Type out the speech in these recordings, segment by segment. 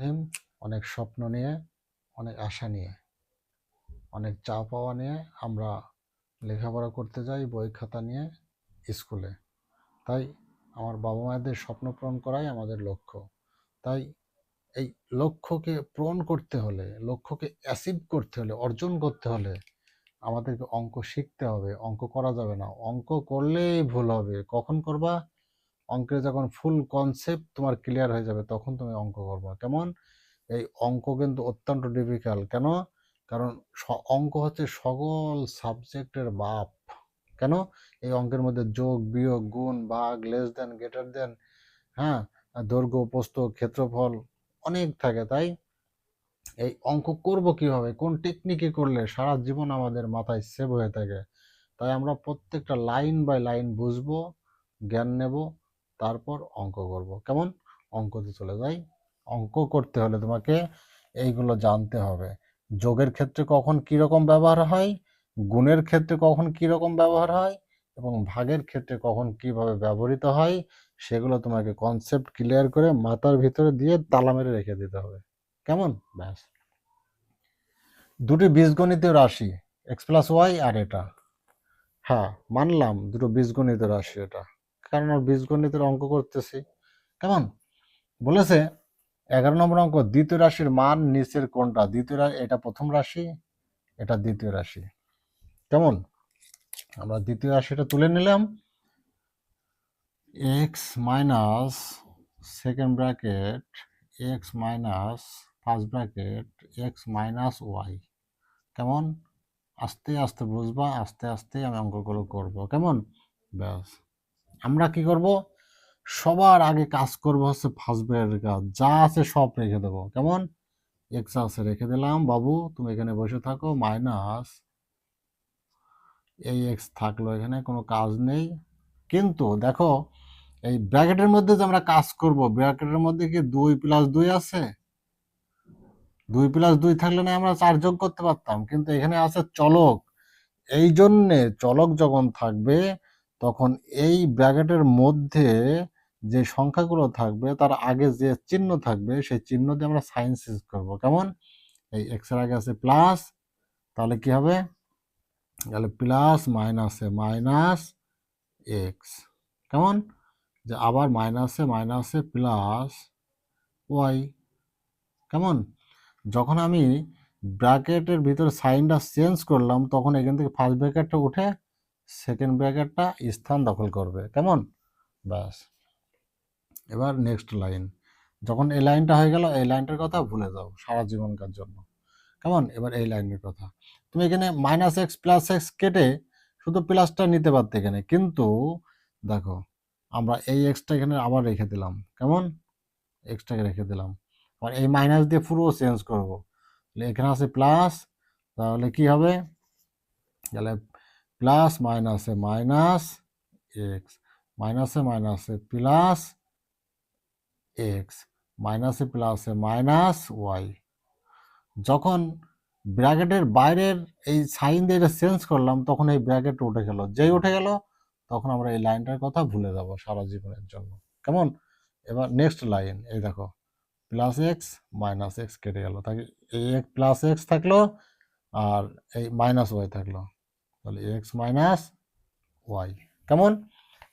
রহিম অনেক স্বপ্ন নিয়ে, অনেক আশা নিয়ে, অনেক চা পাওয়া নিয়ে আমরা লেখাপড়া করতে যাই, বই খাতা নিয়ে স্কুলে। তাই আমার বাবা মায়েদের স্বপ্ন পূরণ করাই আমাদের লক্ষ্য। তাই এই লক্ষ্যকে পূরণ করতে হলে, লক্ষ্যকে অ্যাচিভ করতে হলে, অর্জন করতে হলে আমাদেরকে অঙ্ক শিখতে হবে। অঙ্ক করা যাবে না। অঙ্ক করলেই ভুল হবে। কখন করবা? অঙ্কের যখন ফুল কনসেপ্ট তোমার ক্লিয়ার হয়ে যাবে, তখন তুমি অঙ্ক করবা। কেমন? এই অঙ্ক কিন্তু অত্যন্ত ডিফিকাল্ট কেন? কারণ অঙ্ক হচ্ছে সকল সাবজেক্টের বাপ কেন? এই অঙ্কের মধ্যে যোগ, বিয়োগ, গুণ, ভাগ লেস দেন গ্রেটার দেন হ্যাঁ? দৈর্ঘ্য, প্রস্থ, ক্ষেত্রফল অনেক থাকে, তাই? এই অঙ্ক করব কীভাবে? কোন টেকনিকে করলে সারা জীবন আমাদের মাথায় সেভ হয়ে থাকে? তাই আমরা প্রত্যেকটা লাইন বাই লাইন বুঝব, জ্ঞান নেব তারপর অঙ্ক করব। কেমন? অঙ্কতে চলে যাই। অঙ্ক করতে হলে তোমাকে এইগুলো জানতে হবে। যোগের ক্ষেত্রে কখন কীরকম ব্যবহার হয়? গুণের ক্ষেত্রে কখন কীরকম ব্যবহার হয়? এবং ভাগের ক্ষেত্রে কখন কীভাবে ব্যবহৃত হয়? সেগুলো তোমাকে কনসেপ্ট ক্লিয়ার করে মাথার ভিতরে দিয়ে তালা মেরে রেখে দিতে হবে। কেমন? ব্যাস। দুটি বীজগণিতীয় রাশি এক্স প্লাস ওয়াই আর এটা। হ্যাঁ মানলাম, দুটো বীজগণিত রাশি এটা। কারণ আর বীজগণিতের অঙ্ক করতেছি। কেমন? বলেছে, এগারো নম্বর অঙ্ক, দ্বিতীয় রাশির মান নিচের কোনটা? দ্বিতীয় রাশি এটা প্রথম রাশি, এটা দ্বিতীয় রাশি। কেমন? আমরা দ্বিতীয় রাশিটা তুলে নিলাম। X minus second bracket x minus first bracket x minus y কেমন? আস্তে আস্তে বুঝবা, আস্তে আস্তে আমি অঙ্কগুলো করব। কেমন? ব্যাস। আমরা কি করব? সবার আগে কাজ করব হচ্ছে ফার্স্ট ব্র্যাকেটের কাজ। যা আছে সব রেখে দেবো। কেমন? এক্স আছে রেখে দিলাম। বাবু, তুমি এখানে বসে থাকো। মাইনাস এই এক্স থাকল এখানে, কোনো কাজ নেই। কিন্তু দেখো, এই ব্র্যাকেটের মধ্যে যে আমরা কাজ করব, ব্র্যাকেটের মধ্যে কি দুই প্লাস দুই আছে? দুই প্লাস দুই থাকলে না আমরা চার যোগ করতে পারতাম। কিন্তু এখানে আছে চলক। এই জন্যে চলক যখন থাকবে তখন এই ব্র্যাকেটের মধ্যে যে সংখ্যাগুলো থাকবে, তার আগে যে চিহ্ন থাকবে, সেই চিহ্ন দিয়ে আমরা সাইন চেঞ্জ করব। কেমন? এই এক্সের আগে আছে প্লাস তাহলে কি হবে? তাহলে প্লাস মাইনাসে মাইনাস এক্স কেমন? যে আবার মাইনাসে মাইনাসে প্লাস ওয়াই কেমন? যখন আমি ব্র্যাকেটের ভিতরে সাইনটা চেঞ্জ করলাম, তখন এখান থেকে ফার্স্ট ব্র্যাকেটটা উঠে সেকেন্ড ব্র্যাকেটটা স্থান দখল করবে। কেমন? ব্যাস। এবার নেক্সট লাইন যখন এই লাইনটা হয়ে গেল, এই লাইনটার কথা ভুলে যাও, সারা জীবনকার জন্য। কেমন? এবার এই লাইনের কথা। তুমি এখানে মাইনাস এক্স প্লাস এক্স কেটে শুধু প্লাসটা নিতে পারতে এখানে, কিন্তু দেখো, আমরা এই এক্সটা এখানে আবার রেখে দিলাম। কেমন? এক্সটাকে রেখে দিলাম। আর এই মাইনাস দিয়ে পুরো চেঞ্জ করব। তাহলে এখানে আছে প্লাস তাহলে কি হবে? তাহলে প্লাস মাইনাসে মাইনাস এক্স, মাইনাসে মাইনাসে প্লাস এক্স, মাইনাসে প্লাসে মাইনাস ওয়াই। যখন ব্র্যাকেটের বাইরের এই সাইন দিয়ে চেঞ্জ করলাম, তখন এই ব্র্যাকেট উঠে গেল। যেই উঠে গেল, তখন আমরা এই লাইনটার কথা ভুলে যাব সারা জীবনের জন্য। কেমন? এবার নেক্সট লাইন এই দেখো। প্লাস এক্স, মাইনাস এক্স কেটে গেল। তাকে এই প্লাস এক্স থাকল, আর এই মাইনাস ওয়াই থাকল। তাহলে এক্স মাইনাস ওয়াই কেমন?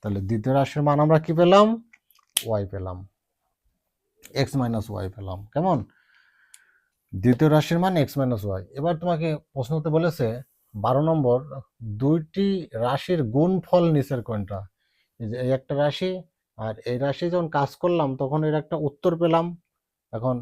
তাহলে দ্বিতীয় রাশির মান আমরা কি পেলাম? ওয়াই পেলাম। এক্স মাইনাস ওয়াই পেলাম। কেমন? দ্বিতীয় রাশির মান এক্স মাইনাস ওয়াই এবার তোমাকে প্রশ্নতে বলেছে, বারো নম্বর, দুইটি রাশির গুণফল নিচের কোনটা? এই একটা রাশি আর এই রাশি যখন কাজ করলাম, তখন এর একটা উত্তর পেলাম। এখন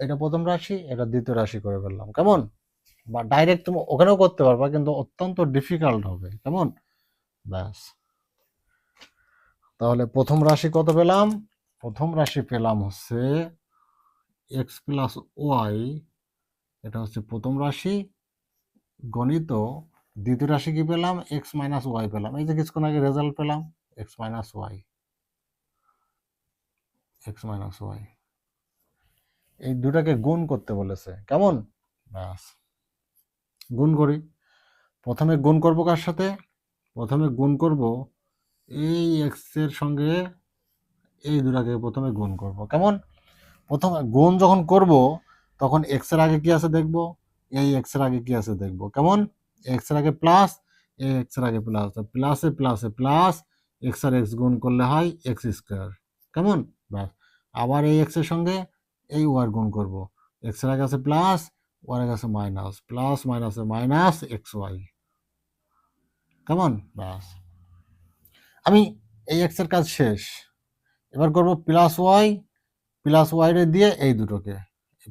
এটা প্রথম রাশি, এটা দ্বিতীয় রাশি করে ফেললাম। কেমন? বা ডাইরেক্ট তুমি ওখানেও করতে পারবা, কিন্তু অত্যন্ত ডিফিকাল্ট হবে। কেমন? ব্যাস। তাহলে প্রথম রাশি কত পেলাম? প্রথম রাশি পেলাম হচ্ছে এক্স প্লাস ওয়াই এটা হচ্ছে প্রথম রাশি। গণিত, দ্বিতীয় রাশি কি পেলাম? এক্স মাইনাস ওয়াই পেলাম। এই যে কিছুক্ষণ আগে রেজাল্ট পেলাম x minus y x minus y এই দুটাকে গুণ করতে বলেছে। কেমন? ব্যাস। গুণ করি। প্রথমে গুণ করব কার সাথে? প্রথমে গুণ করব এই এক্সের সঙ্গে এই দুটাকে প্রথমে গুণ করব। কেমন? প্রথম গুণ যখন করব, তখন এক্সের আগে কি আছে দেখব? এই এক্সের আগে কি আছে দেখব। কেমন? এক্সের আগে প্লাস এই এক্সের আগে প্লাস প্লাসে প্লাসে প্লাস এক্স আর এক্স গুণ করলে হয় এক্স স্কোয়ার কেমন? ব্যাস। আবার এই এক্সের সঙ্গে এই ওয়ার গুণ করব। এক্সের আগে আছে প্লাস আগে আছে মাইনাস প্লাস মাইনাসে মাইনাস এক্স ওয়াই কেমন ব্যাস আমি এই এক্সের কাজ শেষ। এবার করব প্লাস ওয়াই প্লাস ওয়াই রে দিয়ে এই দুটোকে।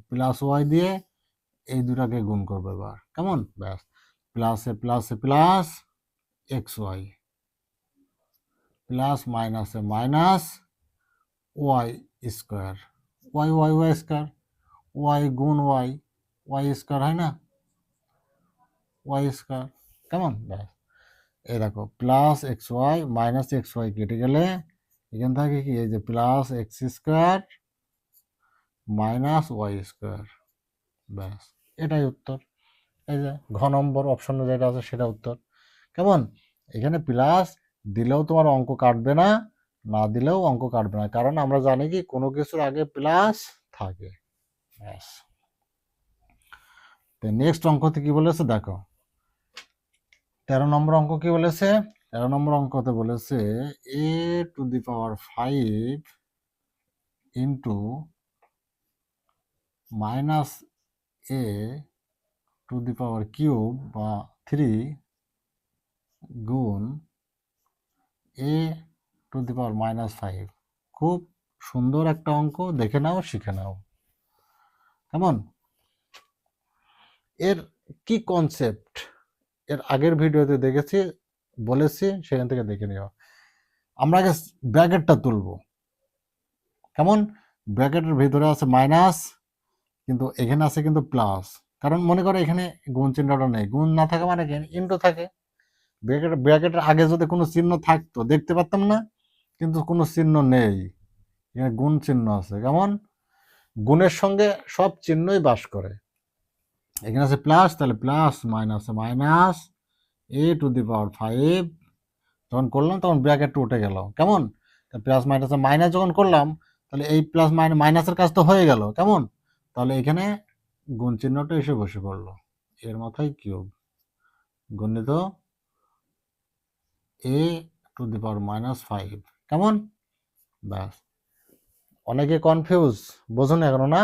প্লাস ওয়াই দিয়ে এই দুটাকে গুণ করব এবার। কেমন ব্যাস। প্লাসে প্লাসে প্লাস এক্স ওয়াই প্লাস মাইনাসে minus y square y y y square y গুণ ওয়াই ওয়াই স্কোয়ার হয় না? ওয়াই স্কোয়ার কেমন ব্যাস এই দেখো plus x y minus x y কেটে গেলে এখান থেকে কি? এই যে plus x square minus y square ব্যাস, এটাই উত্তর। এই যে ঘ নম্বর অপশনে যেটা আছে সেটা উত্তর। কেমন এখানে প্লাস দিলেও তোমার অঙ্ক কাটবে না না দিলেও অঙ্ক কাটবে না। কারণ আমরা জানি কি, কোনো কিছুর আগে প্লাস থাকে। ব্যাস। নেক্সট অঙ্কতে কি বলেছে? দেখো। তেরো নম্বর অঙ্ক কি বলেছে? তেরো নম্বর অঙ্কতে বলেছে a to the power five into minus a to the power cube বা থ্রি গুণ a to the power minus five খুব সুন্দর একটা অঙ্ক, দেখে নাও, শিখে নাও। কেমন? এর কি কনসেপ্ট এর আগের ভিডিওতে দেখেছি, বলেছি, সেখান থেকে দেখে নিও। আমরা আগে ব্র্যাকেটটা তুলব। কেমন? ব্র্যাকেটের ভিতরে আছে মাইনাস কিন্তু এখানে আছে কিন্তু প্লাস কারণ মনে করো এখানে গুণ চিহ্নটা নেই। গুণ না থাকে মানে কি? ইন্টু থাকে। ব্র্যাকেট ব্র্যাকেটের আগে যদি কোনো চিহ্ন থাকতো, দেখতে পারতাম না, কিন্তু কোনো চিহ্ন নেই। এখানে গুণ চিহ্ন আছে। কেমন? গুণের সঙ্গে সব চিহ্নই বাস করে। এখানে আছে প্লাস তাহলে plus minus minus a to the power five যখন করলাম, তখন ব্র্যাকেট উঠে গেল। কেমন? প্লাস মাইনাসে মাইনাস যখন করলাম, তাহলে এই প্লাস মাইনাস মাইনাসের কাজ তো হয়ে গেল। কেমন? তাহলে এখানে গুণ চিহ্নটা এসে বসে পড়ল। এর মাথায় কিউব গণিত a to the power minus five কেমন? ব্যাস। অনেকে কনফিউজ বোঝো না এখনও না?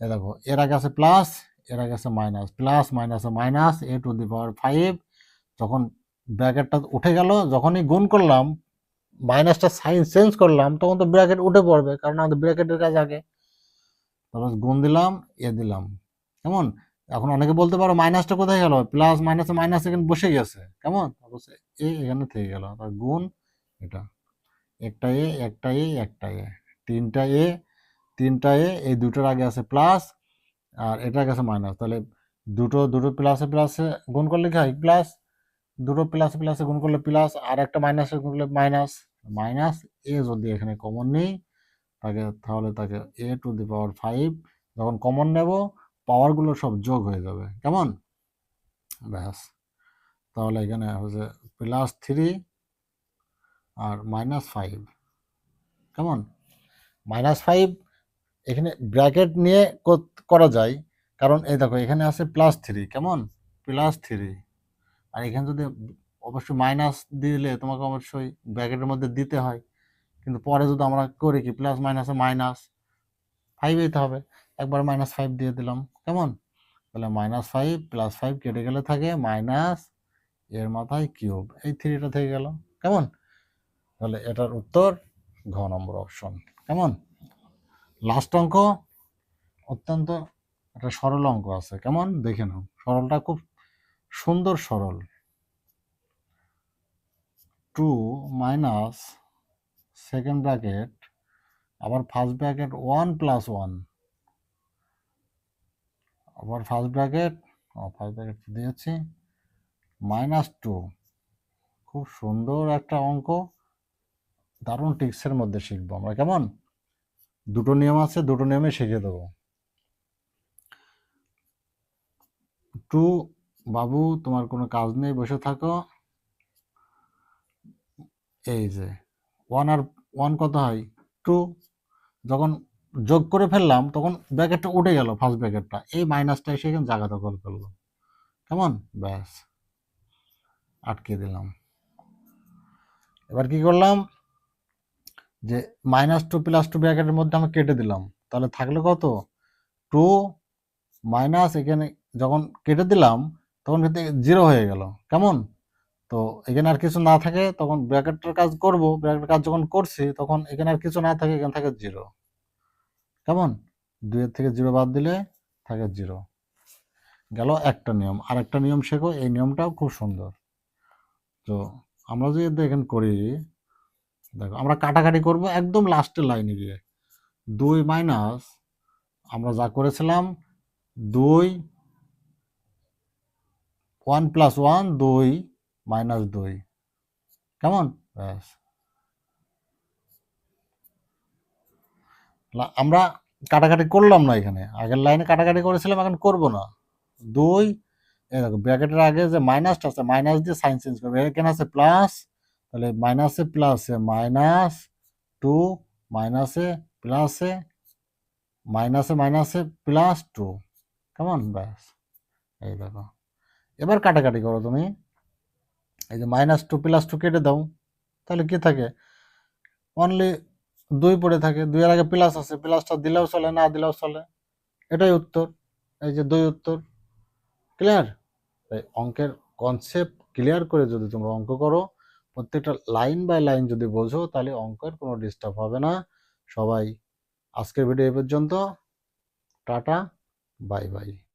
এ দেখো, এর আগে আছে প্লাস এর আগে আছে মাইনাস প্লাস মাইনাসে minus a to the power five যখন ব্র্যাকেটটা উঠে গেল, যখনই গুণ করলাম মাইনাসটা সাইন চেঞ্জ করলাম, তখন তো ব্র্যাকেট উঠে পড়বে, কারণ আমাদের ব্র্যাকেটের কাজ আগে। তারপর গুণ দিলাম এ দিলাম। কেমন? এখন অনেকে বলতে পারো মাইনাসটা কোথায় গেল? প্লাস মাইনাসে মাইনাস এখানে বসে গেছে। কেমন? তারপর এ এখানে থেকে গেল। তার গুণ এটা। একটা এ একটা এ একটা এ তিনটা এ তিনটা এ এই দুটোর আগে আছে প্লাস আর এটার কাছে মাইনাস তাহলে দুটো দুটো প্লাসে প্লাসে গুণ করলে কি হয়? প্লাস দুটো প্লাসে প্লাসে গুণ করলে প্লাস আর একটা মাইনাসে গুণ করলে মাইনাস মাইনাস এ যদি এখানে কমন নেই, তাকে, তাহলে তাকে a to the power five যখন কমন নেব পাওয়ারগুলো সব যোগ হয়ে যাবে। কেমন? ব্যাস। তাহলে এখানে হচ্ছে প্লাস থ্রি আর মাইনাস ফাইভ কেমন? মাইনাস ফাইভ এখানে ব্র্যাকেট নিয়ে করা যায়। কারণ এই দেখো, এখানে আছে প্লাস থ্রি কেমন? প্লাস থ্রি আর এখানে যদি অবশ্যই মাইনাস দিলে তোমাকে অবশ্যই ব্র্যাকেটের মধ্যে দিতে হয়। কিন্তু পরে যদি আমরা করি কি প্লাস মাইনাসে মাইনাস ফাইভ দিতে হবে। একবার মাইনাস ফাইভ দিয়ে দিলাম, কেমন? তাহলে মাইনাস ফাইভ প্লাস ফাইভ কেটে গেলে থাকে মাইনাস এর মাথায় কিউব এই থ্রিটা থেকে গেল, কেমন? তাহলে এটার উত্তর ঘ নম্বর অপশন কেমন? লাস্ট অঙ্ক অত্যন্ত একটা সরল অঙ্ক আছে। কেমন? দেখে নাও। সরলটা খুব সুন্দর সরল। টু মাইনাস সেকেন্ড ব্র্যাকেট আবার first bracket one plus one আবার ফার্স্ট ব্র্যাকেট ফার্স্ট ব্র্যাকেট দিয়েছি? মাইনাস টু খুব সুন্দর একটা অঙ্ক। দারুণ টিক্সের মধ্যে শিখব আমরা। কেমন? দুটো নিয়ম আছে, দুটো নিয়মে শিখে দেবো। টু, বাবু, তোমার কোনো কাজ নেই, বসে থাকো। এই যে ওয়ান আর ওয়ান কত হয়? টু যখন যোগ করে ফেললাম, তখন ব্যাকেটটা উঠে গেল ফার্স্ট ব্যাকেটটা এই মাইনাসটা এসে এখানে জায়গা দখল করল। কেমন? ব্যাস, আটকে দিলাম। এবার কি করলাম? যে মাইনাস টু প্লাস টু ব্র্যাকেটের মধ্যে আমি কেটে দিলাম। তাহলে থাকলে কত? টু মাইনাস এখানে যখন কেটে দিলাম, তখন কিন্তু জিরো হয়ে গেল। কেমন? তো এখানে আর কিছু না থাকে, তখন ব্র্যাকেটের কাজ করব। ব্র্যাকেটের কাজ যখন করছি, তখন এখানে আর কিছু না থাকে, এখানে থাকে জিরো কেমন? দুইয়ের থেকে জিরো বাদ দিলে থাকে জিরো গেল একটা নিয়ম। আর একটা নিয়ম শেখো, এই নিয়মটাও খুব সুন্দর। তো আমরা যদি দেখেন করি দেখো, আমরা কাটাকাটি করব একদম লাস্টের লাইনে গিয়ে। দুই মাইনাস আমরা যা করেছিলাম, দুই ওয়ান প্লাস ওয়ান দুই মাইনাস দুই। কেমন? ব্যাস। আমরা কাটাকাটি করলাম না এখানে। আগের লাইনে কাটাকাটি করেছিলাম, এখন করব না। দুই দেখো ব্র্যাকেটের আগে যে মাইনাসটা আছে মাইনাস দিয়ে সাইন চেঞ্জ করবে। এখানে আছে প্লাস তাহলে মাইনাসে প্লাসে মাইনাস টু মাইনাসে প্লাসে মাইনাসে মাইনাসে প্লাস টু কেমন? ব্যাস। এই দেখো। এবার কাটাকাটি করো তুমি। এই যে মাইনাস টু প্লাস টু কেটে দাও। তাহলে কি থাকে? অনলি দুই পড়ে থাকে। দুইয়ের আগে প্লাস আছে। প্লাসটা দিলেও চলে, না দিলেও চলে। এটাই উত্তর। এই যে দুই উত্তর। ক্লিয়ার অঙ্কের কনসেপ্ট ক্লিয়ার করে যদি তোমরা অঙ্ক করো প্রত্যেকটা লাইন বাই লাইন যদি বোঝো, তাহলে অঙ্কের কোনো ডিস্টার্ব হবে না। সবাই আজকের ভিডিও এ পর্যন্ত। Tata bye bye